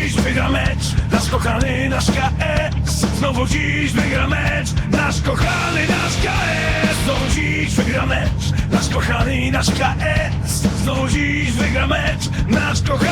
Dziś mecz Nasz kochany, nasz KS Znowu dziś wygra mecz Nasz kochany, nasz KS Znowu dziś wygra mecz Nasz kochany, nasz KS Znowu dziś wygra mecz Nasz kochany,